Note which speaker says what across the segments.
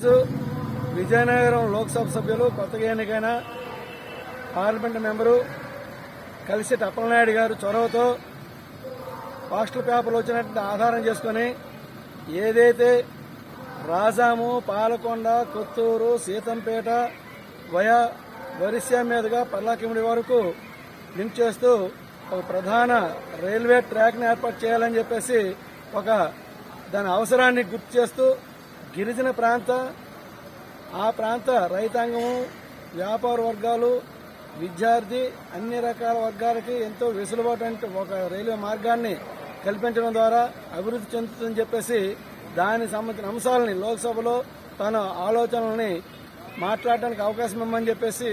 Speaker 1: విజయనగరం లోక్సభ సభ్యులు కొత్తగా ఎన్నికైన పార్లమెంట్ మెంబరు కలిసి అప్పలనాయుడు గారు చొరవతో పోస్టల్ పేపర్లు వచ్చినట్టు ఆధారం చేసుకుని ఏదైతే రాజాము పాలకొండ కొత్తూరు సీతంపేట వయా ఒరిస్సా మీదుగా పర్లాకిమిడి వరకు లింక్ చేస్తూ ఒక ప్రధాన రైల్వే ట్రాక్ను ఏర్పాటు చేయాలని చెప్పేసి ఒక దాని అవసరాన్ని గుర్తు చేస్తూ గిరిజన ప్రాంత ఆ ప్రాంత రైతాంగము వ్యాపార వర్గాలు విద్యార్థి అన్ని రకాల వర్గాలకి ఎంతో వెసులుబాటు అంటే ఒక రైల్వే మార్గాన్ని కల్పించడం ద్వారా అభివృద్ధి చెందుతుందని చెప్పేసి దానికి సంబంధించిన అంశాలని లోక్సభలో తన ఆలోచనల్ని మాట్లాడడానికి అవకాశం ఇవ్వమని చెప్పేసి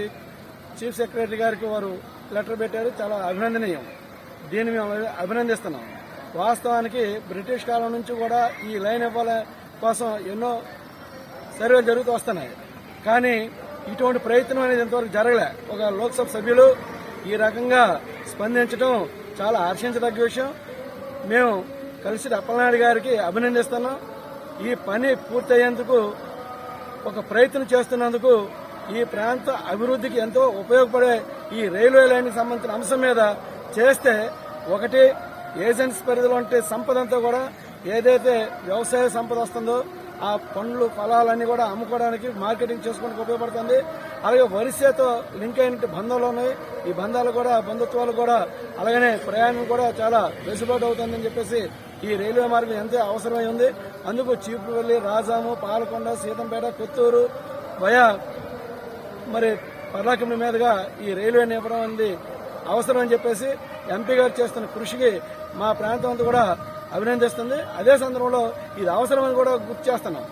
Speaker 1: చీఫ్ సెక్రటరీ గారికి వారు లెటర్ పెట్టారు. చాలా అభినందనీయం. దీన్ని మేము అభినందిస్తున్నాం. వాస్తవానికి బ్రిటిష్ కాలం నుంచి కూడా ఈ లైన్ ఇవ్వాలి కోసం ఎన్నో సర్వేలు జరుగుతూ వస్తున్నాయి. కానీ ఇటువంటి ప్రయత్నం అనేది ఇంతవరకు జరగలే. ఒక లోక్సభ సభ్యులు ఈ రకంగా స్పందించడం చాలా హర్షించదగ్గ విషయం. మేము కలిసి అప్పలనాయుడు గారికి అభినందిస్తున్నాం. ఈ పని పూర్తయ్యేందుకు ఒక ప్రయత్నం చేస్తున్నందుకు ఈ ప్రాంత అభివృద్ధికి ఎంతో ఉపయోగపడే ఈ రైల్వే లైన్కి సంబంధించిన అంశం మీద చేస్తే ఒకటి ఏజెన్సీ పరిధిలో ఉంటే సంపద అంతా కూడా ఏదైతే వ్యవసాయ సంపద వస్తుందో ఆ పండ్లు ఫలాలన్నీ కూడా అమ్ముకోవడానికి మార్కెటింగ్ చేసుకోవడానికి ఉపయోగపడుతుంది. అలాగే వరిసేతో లింక్ అయిన బంధాలు ఉన్నాయి. ఈ బంధాలు కూడా బంధుత్వాలు కూడా అలాగనే ప్రయాణం కూడా చాలా వెసులుబాటు అవుతుందని చెప్పేసి ఈ రైల్వే మార్గం ఎంతో అవసరమై ఉంది. అందుకు చీపురువల్లి రాజాము పాలకొండ సీతంపేట కొత్తూరు వయా మరి పర్లాకిండి మీదుగా ఈ రైల్వే నిపడం అనేది అవసరం అని చెప్పేసి ఎంపీ గారు చేస్తున్న కృషికి మా ప్రాంతం అంతా కూడా అభినందిస్తుంది. అదే సందర్భంలో ఇది అవసరమని కూడా గుర్తు చేస్తున్నాం.